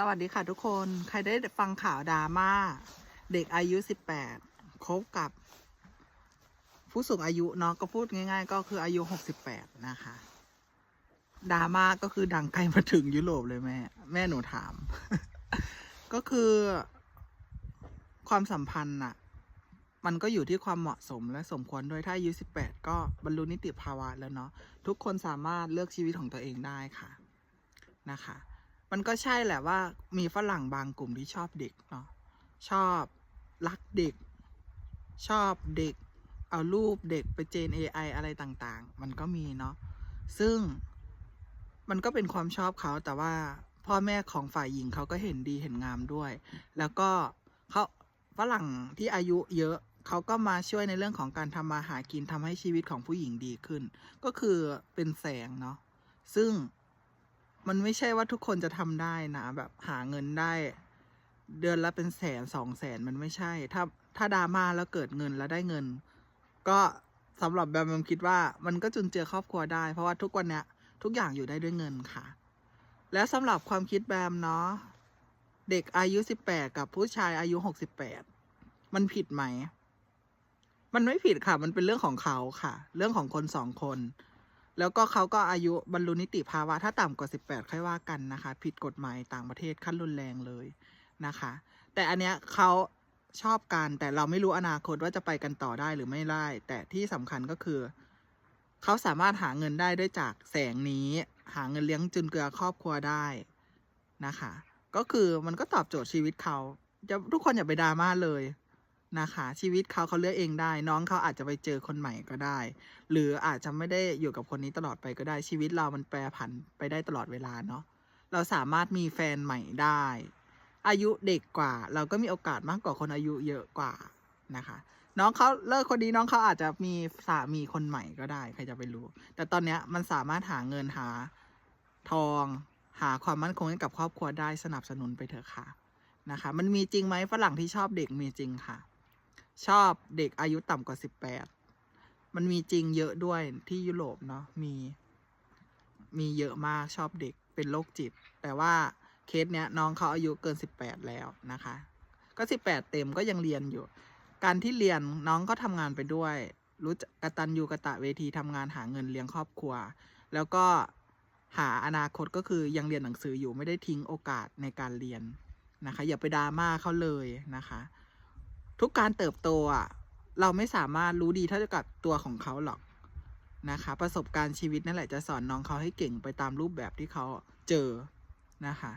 สวัสดีค่ะทุกคน ใครได้ฟังข่าวดราม่า เด็กอายุ 18คบกับ ผู้สูงอายุเนาะก็พูดง่าย ๆ ก็คืออายุ 68 นะคะดราม่าก็คือดังไกลมาถึงยุโรปเลยแม่ แม่หนูถาม ก็คือ ความสัมพันธ์น่ะมันก็อยู่ที่ความเหมาะสมและสมควรด้วยถ้าอายุ 18 ก็บรรลุนิติภาวะแล้วเนาะทุกคนสามารถเลือกชีวิตของตัวเองได้ค่ะนะคะ มันก็ใช่แหละว่ามีฝรั่งบางกลุ่มที่ชอบเด็กเนาะชอบรักเด็ก ชอบเด็ก เอารูปเด็กไปเจน AI อะไรต่างๆ มันก็มีเนาะซึ่งมันก็เป็นความชอบเขาแต่ว่าพ่อแม่ของฝ่ายหญิงเขาก็เห็นดีเห็นงามด้วย แล้วก็เขาฝรั่งที่อายุเยอะเขาก็มาช่วยในเรื่องของการทำมาหากินทำให้ชีวิตของผู้หญิงดีขึ้น ก็คือเป็นแสงเนาะซึ่ง มันไม่ใช่ว่าทุกคนจะทำได้นะ แบบหาเงินได้ เดือนละเป็นแสนสองแสนมันไม่ใช่ ถ้าถ้าดราม่าแล้วเกิดเงินแล้วได้เงิน ก็สำหรับแบมแบมคิดว่ามันก็จุนเจือครอบครัวได้ เพราะว่าทุกวันเนี้ยทุกอย่างอยู่ได้ด้วยเงินค่ะ และสำหรับความคิดแบมเนาะเด็กอายุสิบแปดกับผู้ชายอายุหกสิบแปดมันผิดไหม มันไม่ผิดค่ะ มันเป็นเรื่องของเขาค่ะ เรื่องของคนสองคน แล้วก็เขาก็อายุบรรลุนิติภาวะ ถ้าต่ำกว่า 18 ค่อยว่ากันนะคะ ผิดกฎหมายต่างประเทศขั้นรุนแรงเลยนะคะ แต่อันเนี้ยเขาชอบกันแต่เราไม่รู้อนาคตว่าจะไปกันต่อได้หรือไม่ได้ แต่ที่สำคัญก็คือ เขาสามารถหาเงินได้ด้วยจากแสงนี้ หาเงินเลี้ยงจุนเกลือครอบครัวได้นะคะ ก็คือมันก็ตอบโจทย์ชีวิตเขาจะทุกคนอย่าไปดราม่าเลย นะคะ ชีวิตเขาเขาเลือกเองได้ น้องเขาอาจจะไปเจอคนใหม่ก็ได้ หรืออาจจะไม่ได้อยู่กับคนนี้ตลอดไปก็ได้ ชีวิตเรามันแปรผันไปได้ตลอดเวลาเนาะเราสามารถมีแฟนใหม่ได้ อายุเด็กกว่า เราก็มีโอกาสมากกว่าคนอายุเยอะกว่านะคะ น้องเขาเลิกคนนี้น้องเขาอาจจะมีสามีคนใหม่ก็ได้ใครจะไปรู้ แต่ตอนเนี้ยมันสามารถหาเงินหาทองหาความมั่นคงให้กับครอบครัวได้สนับสนุนไปเถอะค่ะนะคะ มันมีจริงไหมฝรั่งที่ชอบเด็กมีจริงค่ะ ชอบเด็กอายุต่ำกว่าสิบแปดมันมีจริงเยอะด้วยที่ยุโรปเนาะมีมีเยอะมากชอบเด็กเป็นโรคจิต แต่ว่าเคสเนี้ยน้องเขาอายุเกินสิบแปดแล้วนะคะ ก็สิบแปดเต็มก็ยังเรียนอยู่ การที่เรียนน้องก็ทำงานไปด้วย รู้จักกตัญญูกะตะเวทีทำงานหาเงินเลี้ยงครอบครัว แล้วก็หาอนาคตก็คือยังเรียนหนังสืออยู่ไม่ได้ทิ้งโอกาสในการเรียนนะคะ อย่าไปดราม่าเขาเลยนะคะ ทุกการเติบโตอะเราไม่สามารถรู้ดีเท่ากับตัวของเขาหรอกนะคะ ประสบการณ์ชีวิตนั่นแหละจะสอนน้องเขาให้เก่งไปตามรูปแบบที่เขาเจอนะคะ